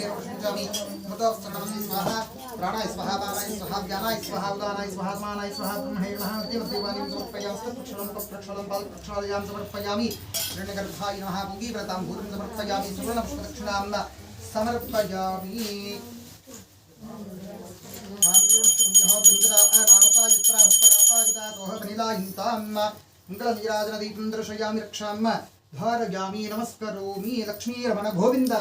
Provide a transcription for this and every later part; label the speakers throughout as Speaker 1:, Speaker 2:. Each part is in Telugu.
Speaker 1: देव पूजामि। मृतौ सर्वमसि स्वाहा, प्राणाय स्वाहा बालाय स्वाहा, ज्ञानाय स्वाहा उदानाय स्वाहा, मानाय स्वाहा ब्रह्मे नमः देवदेवानीं समर्पयामि प्रक्षालं प्रक्षालं बाल प्रक्षालयामि समर्पयामि। ऋणगर्भाय नमः भूगि व्रतां भूरिं समर्पयामि। सुवर्णपुष्पदक्षिणां समर्पयामि नीलायुतां मङ्गलनीराजनदीपं दर्शयामि रक्षाम् ధారయామి నమస్కరోమి లక్ష్మీరమణ గోవింద.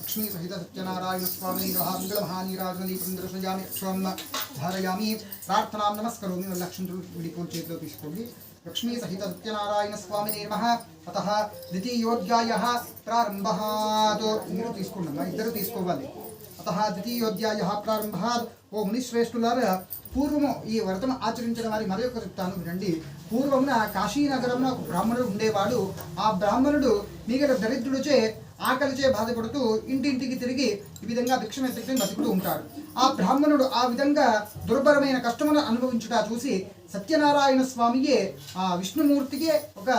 Speaker 1: లక్ష్మీ సహిత సత్యనారాయణ స్వామి మంగళమహానీరాజనదీపం దర్శయామి రక్షామ్మ ధారయామి ప్రార్థనాం నమస్కరోమి లక్ష్మీ విడిపోల్ చేతిలో తీసుకోండి. లక్ష్మీ సహిత సత్యనారాయణ స్వామిని నమ అత ద్వితీయోధ్యాయ ప్రారంభాత్. మీరు తీసుకోండి ఇద్దరు తీసుకోవాలి. అత ద్వితీయోధ్యాయ ప్రారంభాత్. ఓ మునిశ్రేష్ఠులారా పూర్వము ఈ వ్రతం ఆచరించిన వారి మరొక చెప్తాను వినండి. పూర్వమున కాశీనగరంలో ఒక బ్రాహ్మణుడు ఉండేవాడు. ఆ బ్రాహ్మణుడు మిగతా దరిద్రుడిచే ఆకలిచే బాధపడుతూ ఇంటింటికి తిరిగి ఈ విధంగా భిక్షం ఎత్తుకుని బతుకుతూ ఉంటాడు. ఆ బ్రాహ్మణుడు ఆ విధంగా దుర్భరమైన కష్టమును అనుభవించుట చూసి సత్యనారాయణ స్వామియే ఆ విష్ణుమూర్తికి ఒక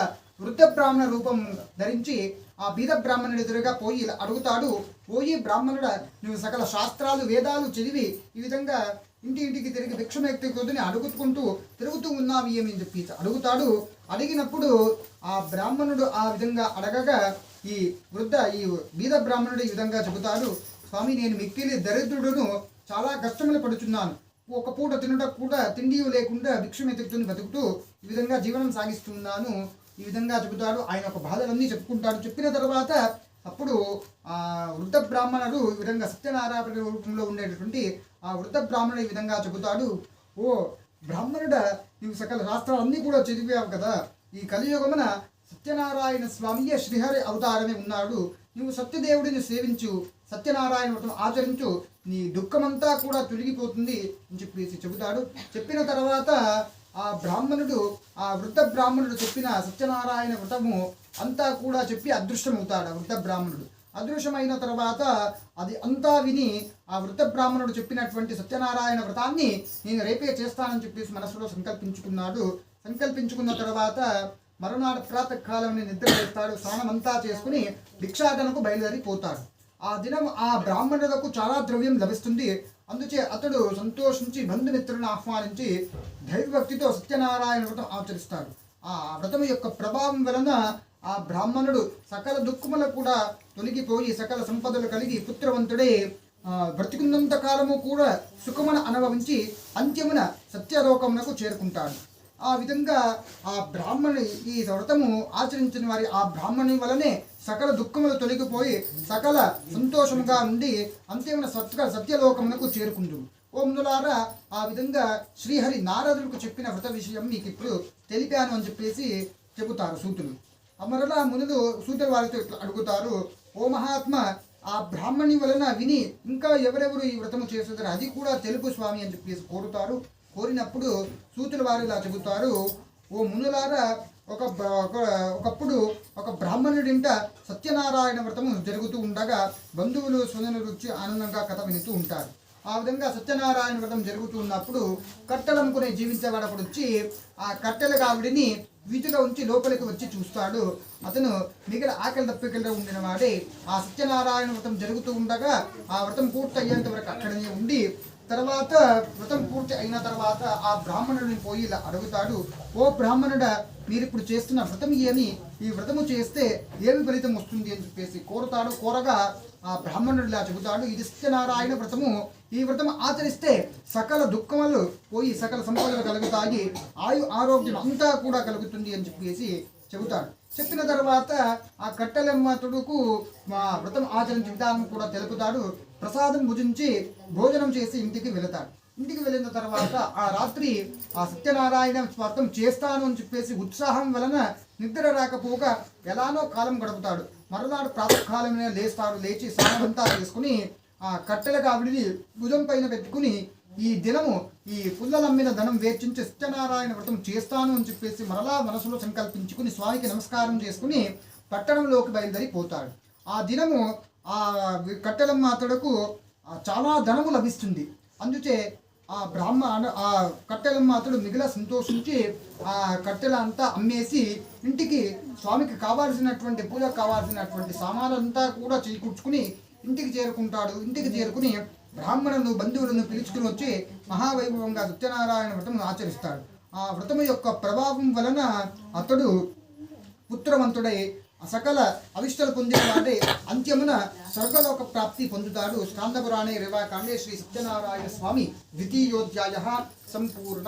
Speaker 1: వృద్ధ బ్రాహ్మణ రూపం ధరించి ఆ బీద బ్రాహ్మణుడి ఎదురుగా పోయి అడుగుతాడు పోయి బ్రాహ్మణుడ నువ్వు సకల శాస్త్రాలు వేదాలు చదివి ఈ విధంగా ఇంటి ఇంటికి తిరిగి భిక్షమెక్తి కొద్దిని అడుగుకుంటూ తిరుగుతూ ఉన్నావు ఏమని చెప్పి అడుగుతాడు. అడిగినప్పుడు ఆ బ్రాహ్మణుడు ఆ విధంగా అడగగా ఈ వృద్ధ ఈ బీద బ్రాహ్మణుడు ఈ విధంగా చెబుతాడు స్వామి నేను మిక్కిలి దరిద్రుడును చాలా కష్టములు పడుచున్నాను. ఒక పూట తినడం కూడా తిండి లేకుండా భిక్షం ఎత్తుకుని బతుకుతూ ఈ విధంగా జీవనం సాగిస్తున్నాను. ఈ విధంగా చెబుతాడు. ఆయన ఒక బాధలన్నీ చెప్పుకుంటాడు. చెప్పిన తర్వాత అప్పుడు ఆ వృద్ధ బ్రాహ్మణుడు ఈ విధంగా సత్యనారాయణ రూపంలో ఉండేటటువంటి ఆ వృద్ధ బ్రాహ్మణుడు ఈ విధంగా చెబుతాడు. ఓ బ్రాహ్మణుడ నీవు సకల శాస్త్రాలన్నీ కూడా చదివావు కదా. ఈ కలియుగమున సత్యనారాయణ స్వామియే శ్రీహరి అవతారమే ఉన్నాడు. నువ్వు సత్యదేవుడిని సేవించు సత్యనారాయణ వ్రతం ఆచరించు. నీ దుఃఖమంతా కూడా తొలగిపోతుంది అని చెప్పేసి చెబుతాడు. చెప్పిన తర్వాత ఆ బ్రాహ్మణుడు ఆ వృద్ధ బ్రాహ్మణుడు చెప్పిన సత్యనారాయణ వ్రతము అంతా కూడా చెప్పి అదృష్టమవుతాడు ఆ వృద్ధ బ్రాహ్మణుడు. అదృశ్యమైన తర్వాత అది అంతా విని ఆ వృద్ధ బ్రాహ్మణుడు చెప్పినటువంటి సత్యనారాయణ వ్రతాన్ని నేను రేపే చేస్తానని చెప్పేసి మనసులో సంకల్పించుకున్నాడు. సంకల్పించుకున్న తర్వాత మరునాడు ప్రాతకాలం నిద్ర చేస్తాడు స్నానమంతా చేసుకుని భిక్షాటనకు బయలుదేరిపోతాడు. ఆ దినం ఆ బ్రాహ్మణులకు చాలా ద్రవ్యం లభిస్తుంది. అందుచే అతడు సంతోషించి బంధుమిత్రులను ఆహ్వానించి దైవభక్తితో సత్యనారాయణ వ్రతం ఆచరిస్తాడు ఆ వ్రతం యొక్క ప్రభావం వలన ఆ బ్రాహ్మణుడు సకల దుఃఖములు కూడా తొలగిపోయి సకల సంపదలు కలిగి పుత్రవంతుడే బ్రతికున్నంత కాలము కూడా సుఖమును అనుభవించి అంత్యమున సత్యలోకమునకు చేరుకుంటాడు. ఆ విధంగా ఆ బ్రాహ్మణుని ఈ వ్రతము ఆచరించిన వారి ఆ బ్రాహ్మణుని వలనే సకల దుఃఖములు తొలగిపోయి సకల సంతోషముగా ఉండి అంతేమైన సత్య సత్యలోకమునకు చేరుకుందురు. ఓ ముందులారా ఆ విధంగా శ్రీహరి నారదులకు చెప్పిన వ్రత విషయం మీకు ఇప్పుడు తెలిపాను అని చెప్పేసి చెబుతారు సూతులు. అమరలా మునులు సూతుల వారితో అడుగుతారు ఓ మహాత్మ ఆ బ్రాహ్మణి వలన విని ఇంకా ఎవరెవరు ఈ వ్రతము చేస్తుంటారు అది కూడా తెలుపు స్వామి అని చెప్పేసి కోరుతారు. కోరినప్పుడు సూతుల వారు ఇలా చెబుతారు ఓ మునులారా ఒక ఒక- ఒకప్పుడు ఒక బ్రాహ్మణుడింట సత్యనారాయణ వ్రతము జరుగుతూ ఉండగా బంధువులు స్వజనులు వచ్చి ఆనందంగా కథ వినుతూ ఉంటారు. ఆ విధంగా సత్యనారాయణ వ్రతం జరుగుతూ ఉన్నప్పుడు కట్టెలమ్ముకునే జీవించేవాడప్పుడు వచ్చి ఆ కట్టెల కావిడిని వీధిలో ఉంచి లోపలికి వచ్చి చూస్తాడు. అతను మిగిలిన ఆకలి తప్పికల్లో ఉండిన వాడే. ఆ సత్యనారాయణ వ్రతం జరుగుతూ ఉండగా ఆ వ్రతం పూర్తి అయ్యేంత వరకు అక్కడనే ఉండి తర్వాత వ్రతం పూర్తి అయిన తర్వాత ఆ బ్రాహ్మణుడిని పోయి ఇలా అడుగుతాడు ఓ బ్రాహ్మణుడ మీరు ఇప్పుడు చేస్తున్న వ్రతం ఏమి? ఈ వ్రతము చేస్తే ఏమి ఫలితం వస్తుంది? అని చెప్పేసి కోరుతాడు. కోరగా ఆ బ్రాహ్మణుడు ఇలా చెబుతాడు ఇది సత్యనారాయణ వ్రతము. ఈ వ్రతం ఆచరిస్తే సకల దుఃఖములు పోయి సకల సంపదలు కలుగుతాయి. ఆయు ఆరోగ్యం అంతా కూడా కలుగుతుంది అని చెప్పేసి చెబుతాడు. చెప్పిన తర్వాత ఆ కట్టెలమ్మతుడుకు మా వ్రతం ఆచరించే విధానం కూడా తెలుపుతాడు. ప్రసాదం భుజించి భోజనం చేసి ఇంటికి వెళతాడు. ఇంటికి వెళ్ళిన తర్వాత ఆ రాత్రి ఆ సత్యనారాయణ వ్రతం చేస్తాను అని చెప్పేసి ఉత్సాహం వలన నిద్ర రాకపోగా ఎలానో కాలం గడుపుతాడు. మరునాడు ప్రాతకాలమే లేస్తాడు. లేచి స్నానమంతా చేసుకుని ఆ కట్టెల కావిడిని భుజం పైన పెట్టుకుని ఈ దినము ఈ పుల్లలమ్మిన ధనం వేర్చించి సత్యనారాయణ వ్రతం చేస్తాను అని చెప్పేసి మరలా మనసులో సంకల్పించుకుని స్వామికి నమస్కారం చేసుకుని పట్టణంలోకి బయలుదేరిపోతాడు ఆ దినము ఆ కట్టెలమ్మ అతడుకు చాలా ధనము లభిస్తుంది. అందుచే ఆ బ్రాహ్మ ఆ కట్టెలమ్మ అతడు మిగిలిన సంతోషించి ఆ కట్టెల అంతా అమ్మేసి ఇంటికి స్వామికి కావాల్సినటువంటి పూజకు కావాల్సినటువంటి సామానంతా కూడా చేకూర్చుకుని ఇంటికి చేరుకుంటాడు. ఇంటికి చేరుకుని బ్రాహ్మణులను బంధువులను పిలుచుకుని వచ్చి మహావైభవంగా సత్యనారాయణ వ్రతం ఆచరిస్తాడు. ఆ వ్రతం యొక్క ప్రభావం వలన అతడు పుత్రవంతుడై సకల అవిష్టలు పొందినవాడే అంత్యమున స్వర్గలోక ప్రాప్తి పొందుతాడు. స్కాందపురాణే రేవాకాండే శ్రీ సత్యనారాయణ స్వామి ద్వితీయోధ్యాయ సంపూర్ణ.